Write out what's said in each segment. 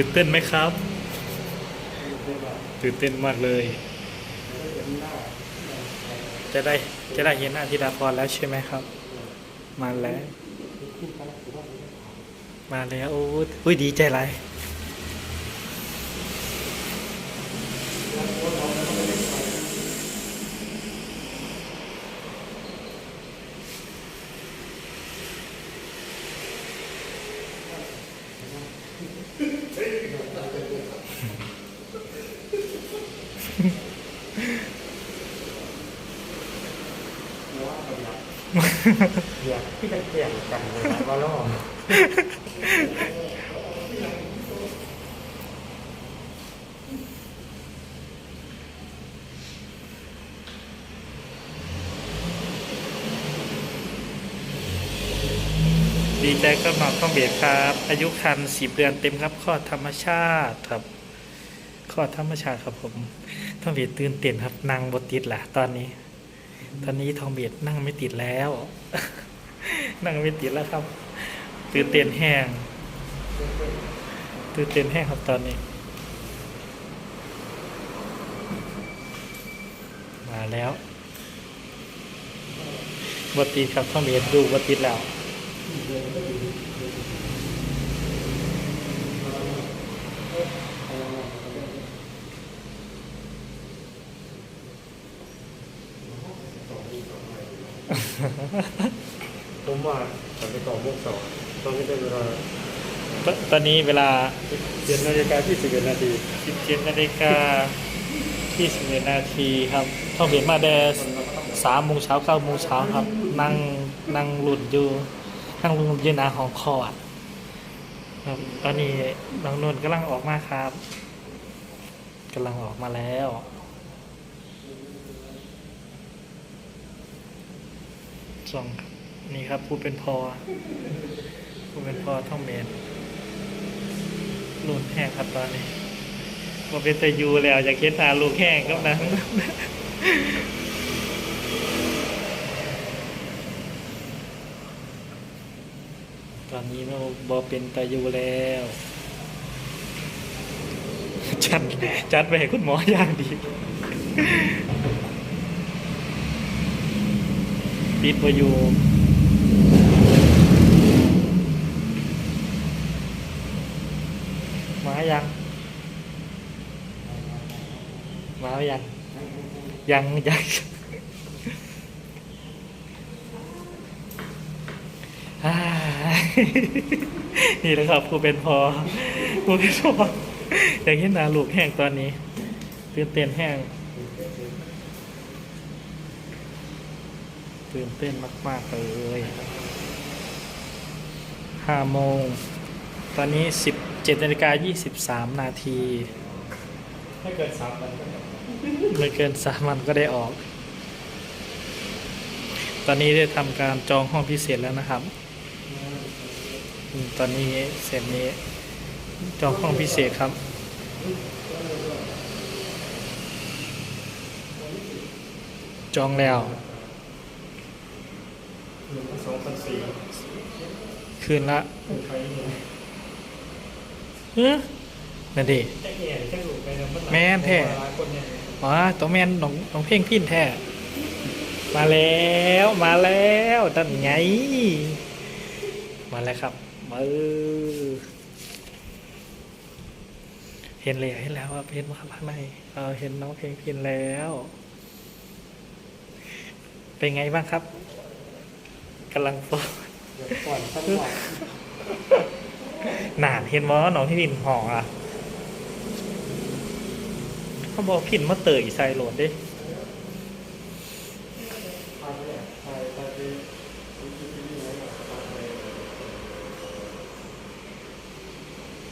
ตื่นเต้นไหมครับ ตื่นเต้นมากเลย จะได้จะได้เห็นหน้าธิดาพรแล้วใช่ไหมครับ มาแล้ว มาแล้วโอ้ยอุ้ยดีใจไรเดี๋ยวพี่จะเกี่ยงกันเลยนะว่าล่อดีใจกับน้องต้องเบียดครับ อายุคันสิบเดือนเต็มครับคลอธรรมชาติครับคลอธรรมชาติครับผม ต้องเบียดตื่นเต้นครับนั่งบติดแหละตอนนี้ ตอนนี้ทองเบียดนั่งไม่ติดแล้ว นั่งไม่ติดแล้วครับ ตื่นเต้นแห้ง ตื่นเต้นแห้งครับตอนนี้ มาแล้วบติดครับทองเบียดดูบติดแล้ว ผมว่าจะไปต่อมุกสองตอนนี้เป็นเวลาตตอนนี้เวลาเจ็ดนาฬิกาที่สิบเอ็ดนาที17นาฬิกา21นาทีครับท่องเบียนมาแดสามโมงเช้าเก้าโมงเช้าครับ นั่งนั่งหลุดอยู่ นั่งหลุดอยู่หนาของคอร์ดครับ ตอนนี้น้องนนท์กำลังออกมาครับกำลังออกมาแล้ว ส่งนี่ครับผู้เป็นพอผู้เป็นพอท่องเบียนลูกแห้งครับตอนนี้มาเป็นตะยูแล้วอยากเห็นหาลูกแห้งก็นะตอนนี้เราบอเป็นตะยูแล้วจัดจัดไปให้คุณหมออย่างดี ปิดบอยู่มายัง มาหรือยัง ยังยังนี่แหละครับผู้เป็นพอผู้เป็นพออย่ากเห็นนาลูกแห้งตอนนี้ตื่นเต้นแห้ง ตื่นเต้นมากๆเลยห้าโมง ตอนนี้สิบเจ็ดนาฬิกายี่สิบสามนาทีไม่เกินสามวันก็ได้ไม่เกินสามวันก็ได้ออก ตอนนี้ได้ทำการจองห้องพิเศษแล้วนะครับอืมตอนนี้เสร็จนี้ จองห้องพิเศษครับจองแล้ว หนึ่งสองพันสี่คืนละใครเนี่ยเฮ้ยนั่นดิจะเอี่ยจะหลุดไปนะเมื่อไหร่แม่นแท้หลายคนเนี่ยอ๋อตัวแมนน้องน้องเพ่งพินแท้ มาแล้วมาแล้วนั่นไง มาแล้วครับมือเห็นเลยเห็นแล้วว่าเห็นว่าข้างในเออเห็นน้องเพลงพินแล้ว เป็นไงบ้างครับ กำลังฟเดี๋ยวก่อนสักหน่อยหนานเห็นว่าน้องที่ดินห่ออะ เขาบอกพินมาเตยใส่โหลดดิ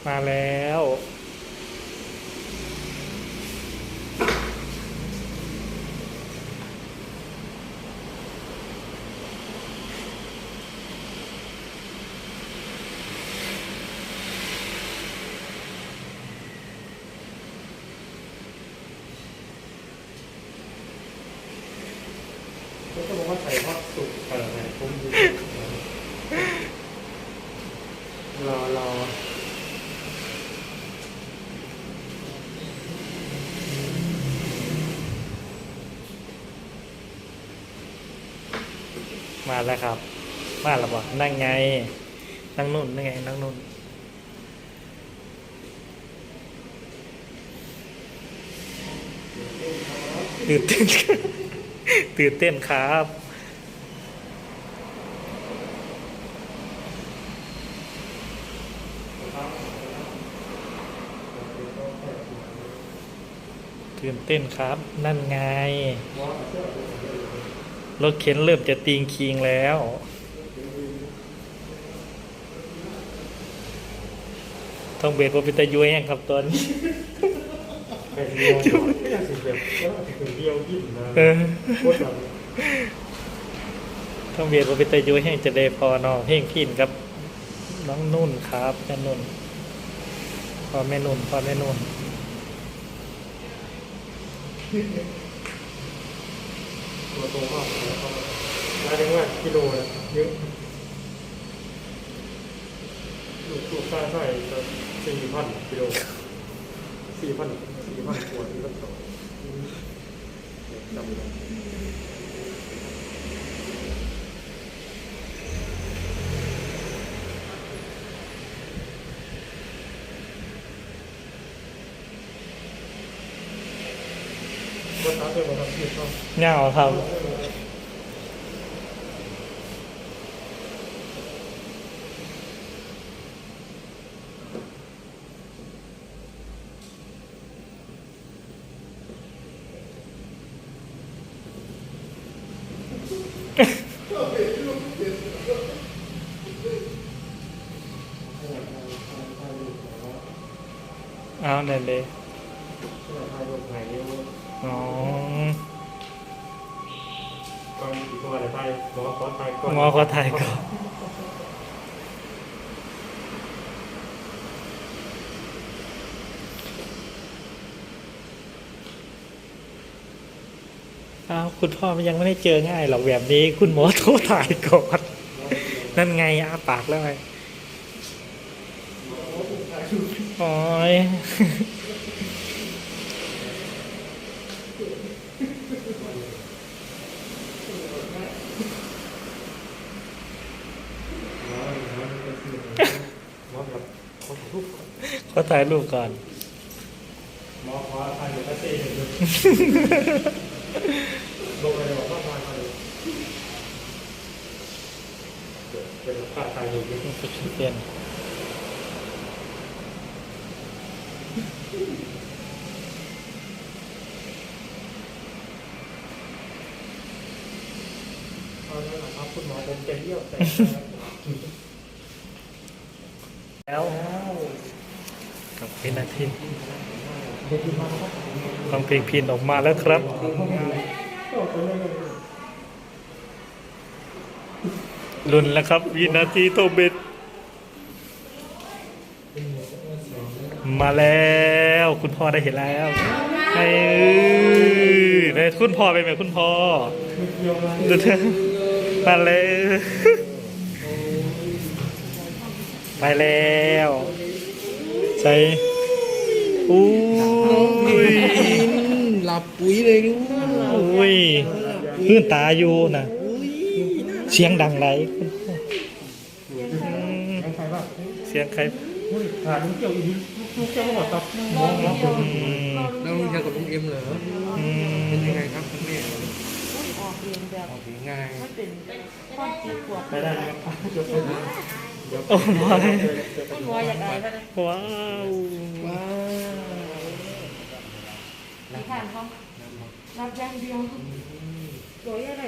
มาแล้ว ก็บอกว่าใส่ทอดสุกเปิดเนี่ยผมดูรอรอ มาแล้วครับ มาแล้วบอกนั่งไง นั่งนุ่นนั่งไง นั่งนุ่นตื่นเต้นตื่นเต้นครับตื่นเต้นครับ นั่นไง รถเข็นเริ่มจะตีงคิงแล้ว ต้องเบรกว่าเป็นตะยุยแห้งครับตอนนี้เป็นเดียวก็ยังสิแบบก็เป็นเดียวยิ่งนะเออโคตรแบบต้องเบียดว่าเป็นตะยุยแห้งจะได้พอน้องเพ่งพินครับ น้องนุ่นครับแม่นุ่นพอแม่นุ่นพอแม่นุ่น ตัวโตมากแล้วก็รายถึงว่ากิโลนะเยอะลูกลูกใต้ใต้สี่พันกิโลสี่พันสี่พันขวดนี่ก็ต่อจำเลยบนน้ำเป็นบนน้ำที่ชอบเงาครับเอาเด่ นเลยไทยลงไหนอ๋อก็มีตัวอะไรไทยหมอขอไทยก่อนหมอขอถ่ายก่อนอ้าวคุณพ่อมันยังไม่ได้เจอง่ายหรอกแบบนี้ คุณหมอโทรถ่ายก่อนนั่นไงอ้าปากแล้วไงโอ้ย หมอแบบขอทุก ขอถ่ายรูปก่อนหมอขอไทยหรือไทยเต้หนึ่งลงไปเลยบอกว่าไทยไทยเป็นค่าไทยอยู่ที่เปลี่ยนเอาเนี่ยนะครับคุณหมอผมเจ็บเยี่ยวแต่แล้ว กับเป็นอาทิตย์เด็กที่มาครับฟังเพลงพินออกมาแล้วครับรุนแล้วครับ วินาทีโตเบ็ดมาแล้ว คุณพ่อได้เห็นแล้วไอ้เอ้ยได้คุณพ่อไปไหมคุณพ่อดูเถอะมาแล้ว ไปแล้ว ใส่อุ้ยหลับปุ๋ยเลยลูกอุ้ยพื้นตาอยู่นะเสียงดังไรคุณพ่ออืมใครบ้างเสียงใครอุ้ยขาดลูกเกี่ยวอีกลูกเกี่ยวหมดตับมองมองอืมแล้วลุงเชียร์กับลุงเอ็มเหรออืเป็นมยังไงครับคุณแม่ออกเรียนแบบออกยังไงมันเป็นความจีบขวบไปได้ไหมครับยกไปนะ โอ้ยต้นวอยอยากได้ก็ได้ว้าวว้าวที่ผ่านเขารับอย่างเดียวสวยอะไร